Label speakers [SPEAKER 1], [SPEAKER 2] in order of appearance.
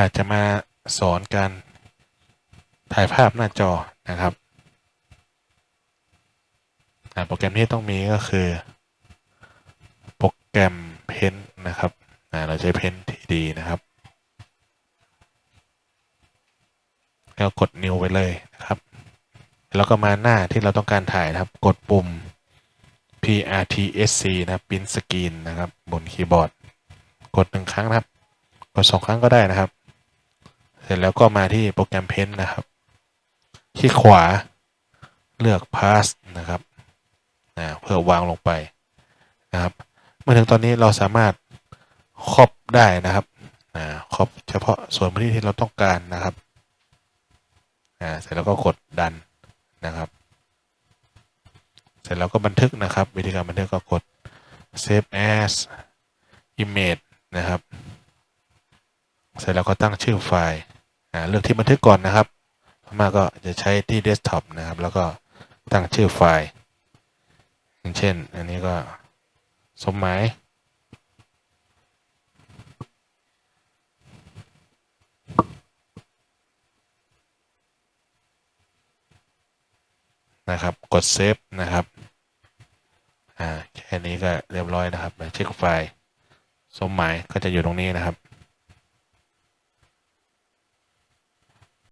[SPEAKER 1] อาจจะมาสอนการถ่ายภาพหน้าจอนะครับโปรแกรมที่ต้องมีก็คือ โปรแกรมเพนนะครับเราใช้เพนที่ดีนะครับ แล้วกด new ไปเลยนะครับ แล้วก็มาหน้าที่เราต้องการถ่ายนะครับ กดปุ่ม PRTSC นะครับ Print Screen นะครับ บนคีย์บอร์ด กดหนึ่งครั้งนะครับ กดสองครั้งก็ได้นะครับ ร็จแล้วก็มาที่โปรแกรม Paint นะครับ คลิกขวาเลือก Pass นะครับอ่าเพื่อวางลงไปนะครับ เมื่อถึงตอนนี้เราสามารถครอบได้นะครับอ่าครอบเฉพาะส่วนพื้นที่ที่เราต้องการนะครับอ่าเสร็จแล้วก็กดดันนะครับ เสร็จแล้วก็บันทึกนะครับ วิธีการบันทึกก็กด save as image นะครับ เสร็จแล้วก็ตั้งชื่อไฟล์ เลือกที่บันทึกก่อนนะครับส่วนมาก็จะใช้ที่ desktop นะครับ แล้วก็ตั้งชื่อไฟล์อย่างเช่น อันนี้ก็สมหมายนะครับ กดเซฟนะครับ อ่า แค่นี้ก็เรียบร้อยนะครับเช็คไฟล์ สมหมายก็จะอยู่ตรงนี้นะครับ